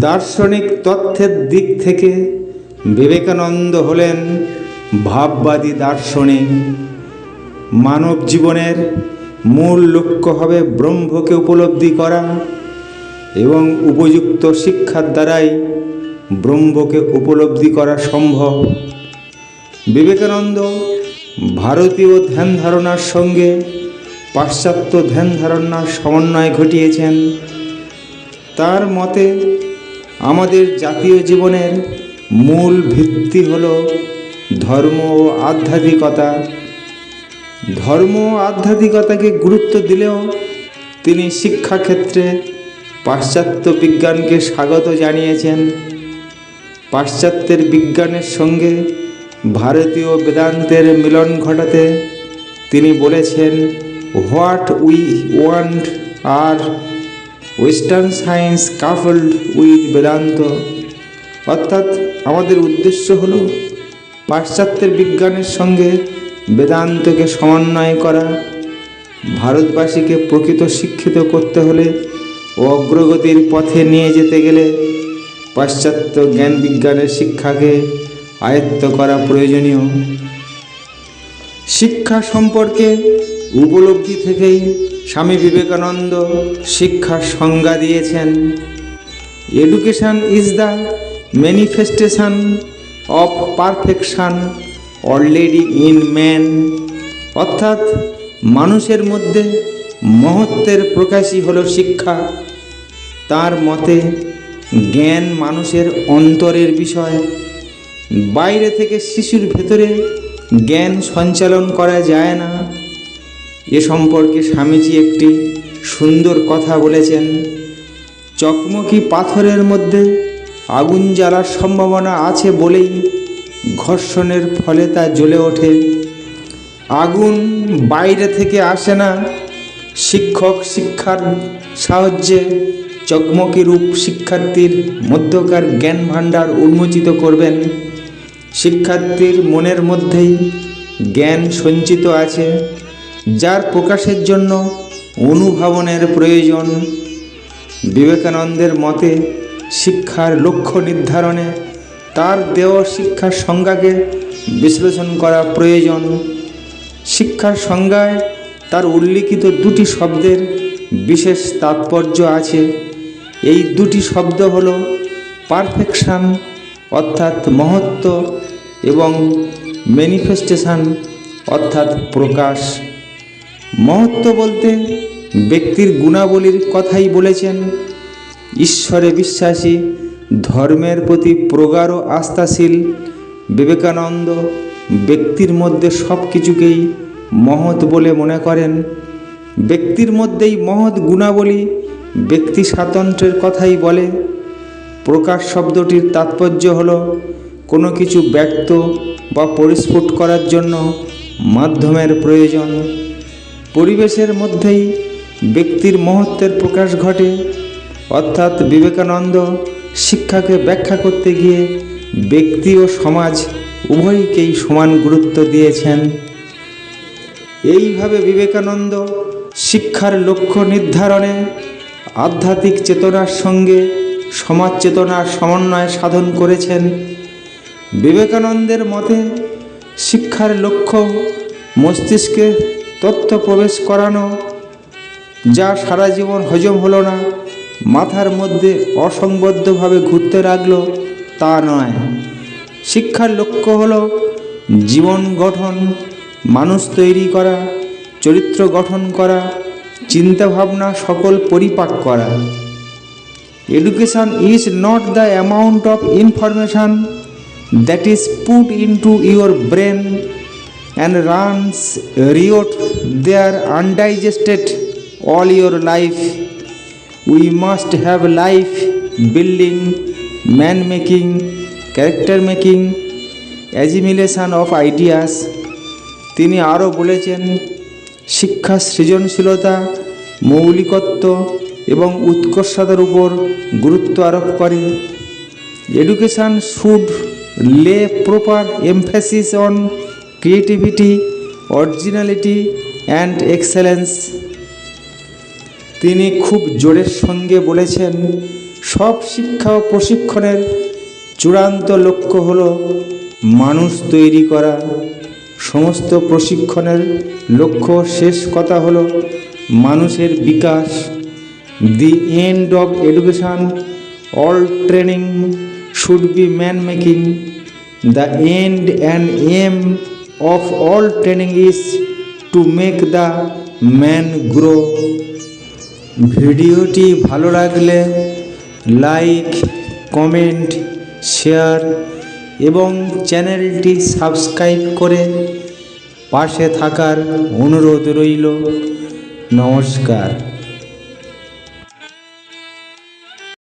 দার্শনিক তথ্যের দিক থেকে বিবেকানন্দ হলেন ভাববাদী দার্শনিক। মানব জীবনের মূল লক্ষ্য হবে ব্রহ্মকে উপলব্ধি করা এবং উপযুক্ত শিক্ষার দ্বারাই ব্রহ্মকে উপলব্ধি করা সম্ভব। বিবেকানন্দ ভারতীয় ধ্যান ধারণার সঙ্গে পাশ্চাত্য ধ্যান ধারণার সমন্বয় ঘটিয়েছেন। তার মতে আমাদের জাতীয় জীবনের মূল ভিত্তি হল ধর্ম ও আধ্যাত্মিকতা। ধর্ম ও আধ্যাত্মিকতাকে গুরুত্ব দিলেও তিনি শিক্ষাক্ষেত্রে পাশ্চাত্য বিজ্ঞানকে স্বাগত জানিয়েছেন। পাশ্চাত্যের বিজ্ঞানের সঙ্গে ভারতীয় বেদান্তের মিলন ঘটাতে তিনি বলেছেন, what we want are western science coupled with Vedanta অর্থাৎ আমাদের উদ্দেশ্য হল পাশ্চাত্যের বিজ্ঞানের সঙ্গে বেদান্তকে সমন্বয় করা, ভারতবাসীকে প্রকৃত শিক্ষিত করতে হলে ও অগ্রগতির পথে নিয়ে যেতে গেলে পাশ্চাত্য জ্ঞান বিজ্ঞানের শিক্ষাকে আয়ত্ত করা প্রয়োজনীয়। শিক্ষা সম্পর্কে উপলব্ধি থেকেই স্বামী বিবেকানন্দ শিক্ষার সংজ্ঞা দিয়েছেন। Education is the manifestation of perfection already in man অর্থাৎ মানুষের মধ্যে মহত্বের প্রকাশই হলো শিক্ষা। তার মতে জ্ঞান মানুষের অন্তরের বিষয়। বাইরে থেকে শিশুর ভেতরে জ্ঞান সঞ্চালন করা যায় না। এ সম্পর্কে স্বামীজি একটি সুন্দর কথা বলেছেন। চকমকি পাথরের মধ্যে আগুন জ্বালার সম্ভাবনা আছে বলেই ঘর্ষণের ফলে তা জ্বলে ওঠে। আগুন বাইরে থেকে আসে না। শিক্ষক শিক্ষার সাহায্যে চকমকি রূপ শিক্ষার্থীর মধ্যকার জ্ঞান ভাণ্ডার উন্মোচিত করবেন। শিক্ষার্থীর মনের মধ্যেই জ্ঞান সঞ্চিত আছে। যার প্রকাশের জন্য অনুভাবনের প্রয়োজন। বিবেকানন্দের মতে, শিক্ষার লক্ষ্য নির্ধারণে তার দেওয়া শিক্ষার সংজ্ঞাকে বিশ্লেষণ করা প্রয়োজন। শিক্ষার সংজ্ঞায় তার উল্লিখিত দুটি শব্দের বিশেষ তাৎপর্য আছে। এই দুটি শব্দ হল পারফেকশান, অর্থাৎ মহত্ব, এবং ম্যানিফেস্টেশন, অর্থাৎ প্রকাশ। মহত্ব বলতে ব্যক্তির গুণাবলীর কথাই বলেছেন। ঈশ্বরে বিশ্বাসী, ধর্মের প্রতি প্রগাঢ় আস্থাশীল, বিবেকানন্দ ব্যক্তির মধ্যে সব কিছুকেই মহৎ বলে মনে করেন। ব্যক্তির মধ্যেই মহৎ গুণাবলী ব্যক্তি স্বাতন্ত্র্যের কথাই বলে। প্রকাশ শব্দটির তাৎপর্য হল কোনো কিছু ব্যক্ত বা পরিস্ফুট করার জন্য মাধ্যমের প্রয়োজন। পরিবেশের মধ্যেই ব্যক্তির মহত্বের প্রকাশ ঘটে। অর্থাৎ বিবেকানন্দ শিক্ষাকে ব্যাখ্যা করতে গিয়ে ব্যক্তি ও সমাজ উভয়কেই সমান গুরুত্ব দিয়েছেন। এইভাবে বিবেকানন্দ শিক্ষার লক্ষ্য নির্ধারণে আধ্যাত্মিক চেতনার সঙ্গে সমাজ চেতনার সমন্বয় সাধন করেছেন। বিবেকানন্দের মতে শিক্ষার লক্ষ্য মস্তিষ্কে তথ্য প্রবেশ করানো, যা সারা জীবন হজম হলো না, মাথার মধ্যে অসংবদ্ধভাবে ঘুরতে লাগল, তা নয়। শিক্ষার লক্ষ্য হল জীবন গঠন, মানুষ তৈরি করা, চরিত্র গঠন করা, চিন্তাভাবনা সকল পরিপাক করা। Education is not the amount of information that is put into your brain and runs riot there undigested all your life we must have life building man making character making assimilation of ideas তিনি আরও বলেছেন, শিক্ষা সৃজনশীলতা, মৌলিকত্ব এবং উৎকর্ষতার উপর গুরুত্ব আরোপ করে। Education should lay proper emphasis on creativity, originality and excellence. তিনি খুব জোরের সঙ্গে বলেছেন, সব শিক্ষা ও প্রশিক্ষণের চূড়ান্ত লক্ষ্য হল মানুষ তৈরি করা। সমস্ত প্রশিক্ষণের লক্ষ্য শেষ কথা হল মানুষের বিকাশ। The end of education all training should be man making the end and aim of all training is to make the man grow ভিডিওটি ভালো লাগলে লাইক কমেন্ট শেয়ার এবং চ্যানেলটি সাবস্ক্রাইব করে পাশে থাকার অনুরোধ রইল। নমস্কার।